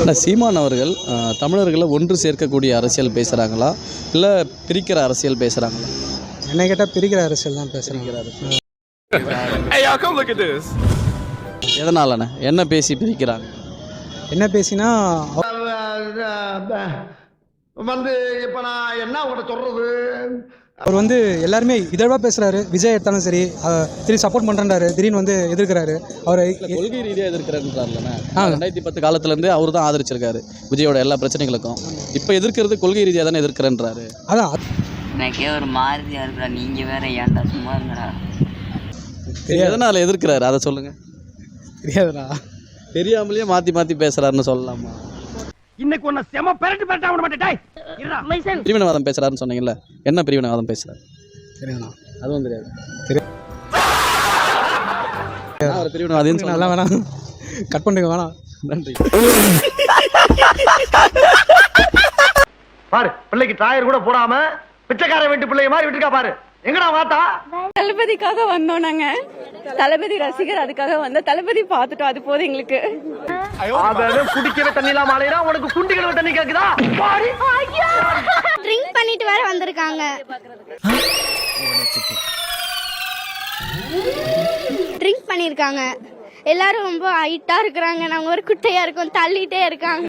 ஆனால் சீமான் அவர்கள் தமிழர்களை ஒன்று சேர்க்கக்கூடிய அரசியல் பேசுகிறாங்களா இல்லை பிரிக்கிற அரசியல் பேசுகிறாங்களா என்னை கேட்டால் பிரிக்கிற அரசியல் தான் பேசுகிறாங்க Hey, y'all, come look at this. எதனாலண்ணே? என்ன பேசி பிரிக்கிறாங்க? என்ன பேசினா வந்து இப்ப நான் என்ன உங்கள்கிட்ட சொல்றது? அவர் வந்து எல்லாருமே இதழ்வாக பேசுகிறாரு விஜய் எடுத்தாலும் சரி அஹ், திடீர்னு சப்போர்ட் பண்ணுறாரு திடீர்னு வந்து எதிர்க்கிறாரு. அவர் கொள்கை ரீதியாக எதிர்க்கிறாருன்றாருலண்ணே. ரெண்டாயிரத்தி பத்து காலத்துலேருந்து அவர் தான் ஆதரிச்சிருக்காரு விஜயோட எல்லா பிரச்சனைகளுக்கும். இப்போ எதிர்க்கிறது கொள்கை ரீதியாக தானே எதிர்க்கிறேன்றாரு. அதான். எனக்கே ஒரு மாதிரியா இருக்குடா. நீங்க வேற ஏன்டா சும்மா இருங்கடா? எதனால் எதிர்க்கிறாரு? அதை சொல்லுங்கள் தெரியாதுடா. தெரியாமலேயே மாற்றி மாற்றி பேசுகிறாருன்னு சொல்லலாமா? இன்னைக்கு உன்னை செம பெரட்டு பெரட்டா விட மாட்டேன். பிரிவினவாதம் பேசுகிறாருன்னு சொன்னீங்கல்ல என்ன பிரிவினவாதம் தெரியாதுண்ணா. அதுவும் தெரியாது. பிரிவினவாதின்னு வேணாம். கட் பண்ணுங்க வேணாம். நன்றி. பாரு பிள்ளைக்கு டயர் கூட போடாம பிச்சைக்கார வீட்டு பிள்ளைய மாதிரி விட்டுருக்கா பாரு. எங்கடா வாத்தா? தளபதிக்காக வந்தோம் நாங்க. தளபதி ரசிகர் அதுக்காக வந்த தளபதி பார்த்துட்டோம் அது போதும் எங்களுக்கு. அவன் குடிக்கவே தண்ணி இல்லாம அலையிறா உனக்கு குண்டி கழுவ தண்ணி கேக்குதா பாடி ட்ரிங்க் பண்ணிட்டு வேற வந்திருக்காங்க ட்ரிங்க் பண்ணிருக்காங்க. எல்லாரும் ரொம்ப ஹைட்டா இருக்கிறாங்க. நாங்க ஒரு குட்டையா இருக்கோம். தள்ளிட்டே இருக்காங்க.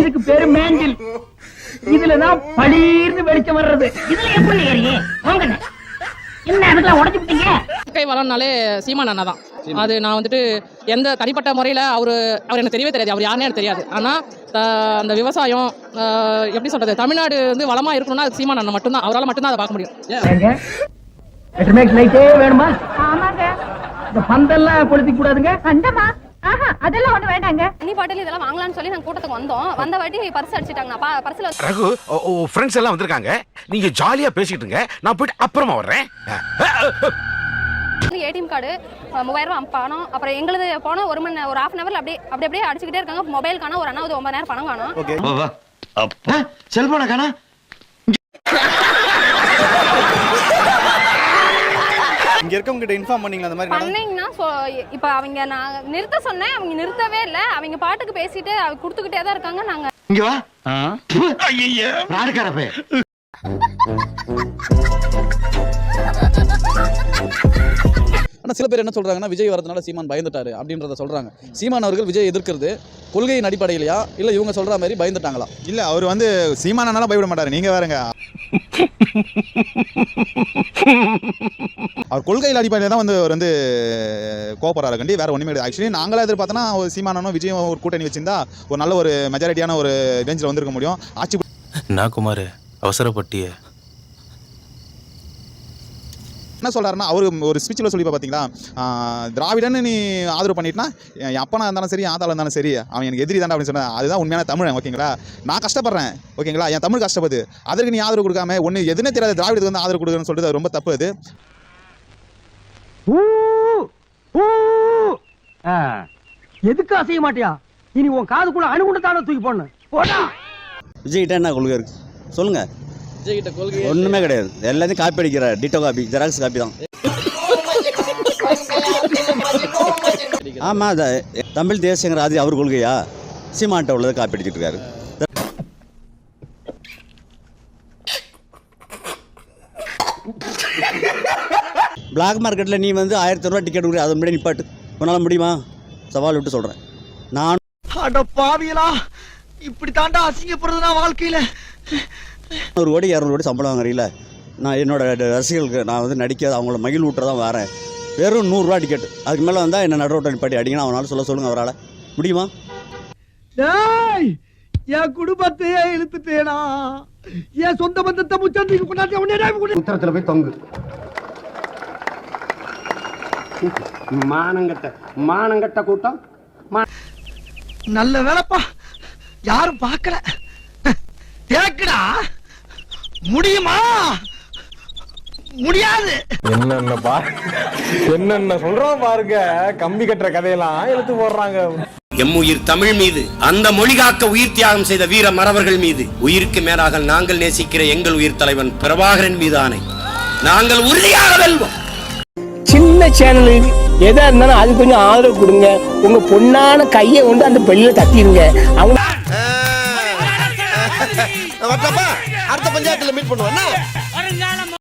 இதுக்கு பேரு மேண்டில் இதுல தான் பளீர்னு வெளிச்சம் வர்றது. இதுல எப்படி ஏறியே? போங்க என்ன அதுக்கெல்லாம் உடச்சு விட்டீங்க? கை வளம்னாலே சீமான் அண்ணா தான். அது நான் வந்துட்டு எந்த தனிப்பட்ட முறையில் அவர் அவர் எனக்கு தெரியவே தெரியாது. அவர் யாருன்னே எனக்கு தெரியாது. ஆனால் அந்த விவசாயம் ஆஹ், எப்படி சொல்கிறது தமிழ்நாடு வந்து வளமாக இருக்கணும்னா அது சீமான் அண்ணன் மட்டும்தான். அவரால் மட்டும்தான் அதை பார்க்க முடியும். வேணுமா? ஆமாங்க. இந்த பந்தெல்லாம் கொளுத்தி கூடாதுங்க. அந்தமா ஆஹா அதெல்லாம் ஒண்ணு வேண்டாங்க. தண்ணி பாட்டில் இதெல்லாம் வாங்கலாம்னு சொல்லி நாங்க கூட்டத்துக்கு வந்தோம். வந்த வாட்டி பர்ஸ் அடிச்சிட்டாங்க. நான் பர்ஸ்ல ரகு ஃப்ரெண்ட்ஸ் எல்லாம் வந்திருக்காங்க. நீங்க ஜாலியா பேசிட்டு இருங்க நான் போயிட்டு அப்புறமா வர்றேன். ஏடிஎம் கார்டு மூவாயிரம் பணம் அப்புறம் எங்களுது போன ஒரு மணி நேரம், ஒரு ஹாஃப் அன் ஹவர்ல அப்படியே அப்படி அப்படியே அடிச்சுக்கிட்டே இருக்காங்க. மொபைல் காணோம் ஒரு அண்ணாவது ஒன்பது நேரம் பணம் காணும் செல்போன காணா? இங்க இருக்கவங்க கிட்ட இன்ஃபார்ம் பண்ணீங்களா அந்த மாதிரி பண்ணீங்கன்னா இப்ப அவங்க நான் நிறுத்த சொன்னேன். அவங்க நிறுத்தவே இல்ல. அவங்க பாட்டுக்கு பேசிட்டு அவங்க கொடுத்துக்கிட்டே தான் இருக்காங்க. நாங்க இங்க வா. ஐயா ஆனால் சில பேர் என்ன சொல்கிறாங்கன்னா விஜய் வரதுனால சீமான் பயந்துட்டாரு அப்படின்றத சொல்கிறாங்க சீமான் அவர்கள் விஜய் எதிர்க்கிறது கொள்கையின் அடிப்படையிலையா? இல்லை இவங்க சொல்கிற மாதிரி பயந்துட்டாங்களா? இல்ல அவர் வந்து சீமானால பயப்பட மாட்டாரு. நீங்க வேறங்க. அவர் கொள்கையில் அடிப்படையில் தான் வந்து அவர் வந்து கோபப்படுறாரு கண்டி வேற ஒன்றுமே கிடையாது ஆக்சுவலி நாங்களே எதிர்பார்த்தோன்னா ஒரு சீமானனும் விஜயும் ஒரு கூட்டணி வச்சிருந்தா ஒரு நல்ல ஒரு மெஜாரிட்டியான ஒரு ரேஞ்சில் வந்திருக்க முடியும். ஆட்சி நான் குமார் அவசரப்பட்டிய. என்ன சொல்றாருன்னா அவர் ஒரு ஸ்பீச்சில் சொல்லி பார்த்தீங்களா திராவிடன்னு நீ ஆதரவு பண்ணிட்டுனா என் அப்பனா இருந்தாலும் சரி ஆதாரம் இருந்தாலும் சரி அவன் எனக்கு எதிரி தானே அப்படின்னு சொன்னா அதுதான் உண்மையான தமிழன் ஓகேங்களா? நான் கஷ்டப்படுறேன் ஓகேங்களா? என் தமிழ் கஷ்டப்படுது அதற்கு நீ ஆதரவு கொடுக்காம ஒன்று எதுனே தெரியாத திராவிடத்துக்கு வந்து ஆதரவு கொடுக்குறேன்னு சொல்லிட்டு ரொம்ப தப்பு அது. எதுக்கு அசைய மாட்டியா? இனி உன் காதுக்குள்ள அணுகுண்டு தானே தூக்கி போடணும். போடா. விஜய்கிட்ட என்ன கொள்கை இருக்கு? சொல்லுங்க. கொள்கை ஒன்றுமே கிடையாது. எல்லாத்தையும் காப்பி அடிக்கிறார் டிட்டோ காப்பி ஜெராக்ஸ் காப்பி தான். ஆமாம் அது தமிழ் தேசியங்கிற அது அவர் கொள்கையா? சீமான்ட்ட உள்ளதை காப்பி அடிச்சிட்டு இருக்காரு. பிளாக் மார்க்கெட்டில் நீ வந்து ஆயிரத்தி ரூபா டிக்கெட் கொடுக்குற அதை முன்னாடி நிப்பாட்டு. உன்னால் முடியுமா? சவால் விட்டு சொல்கிறேன் நான் அட பாவியலா இப்படி தாண்டா அசிங்கப்படுறது நான் வாழ்க்கையில. ஒரு கோடி இரநூறு கோடி சம்பளம் வாங்குறீங்கள நான் என்னோட ரசிகர்களுக்கு நான் வந்து நடிக்காத அவங்கள மகிழ் ஊட்ட தான் வரேன். வெறும் நூறுரூவா டிக்கெட் அதுக்கு மேலே வந்தால் என்ன நடுரோட்ட நிப்பாட்டி அடிங்கன்னு அவனால சொல்ல சொல்லுங்க அவரால். முடியுமா? டேய் என் குடும்பத்தையே இழுத்துட்டேனா? என் சொந்த பந்தத்தை முச்சந்திக்கு கொண்டாட்டி உடனே உத்தரத்துல போய் தொங்கு. மானங்கட்ட மானங்கட்ட கூட்டம். நல்ல வேலைப்பா. யாரும் பார்க்கல. தேக்குடா முடியுமா? முடியாது. என்னென்ன பா என்னென்ன சொல்றோம் பாருங்க. கம்பி கட்டுற கதையெல்லாம் எடுத்து போடுறாங்க. எம்முயிர் தமிழ் மீது அந்த மொழி காக்க உயிர் தியாகம் செய்த வீர மறவர்கள் மீது. உயிருக்கு மேலாக நாங்கள் நேசிக்கிற எங்கள் உயிர் தலைவன் பிரபாகரன் மீது ஆணை நாங்கள் உறுதியாக வெல்வோம். சின்ன சேனலு எதா இருந்தாலும் அது கொஞ்சம் ஆதரவு கொடுங்க. உங்க பொண்ணான கையை கொண்டு அந்த பெல்லில தட்டிடுங்க. அவங்க அடுத்த பஞ்சாயத்துல மீட் பண்ணுவேன்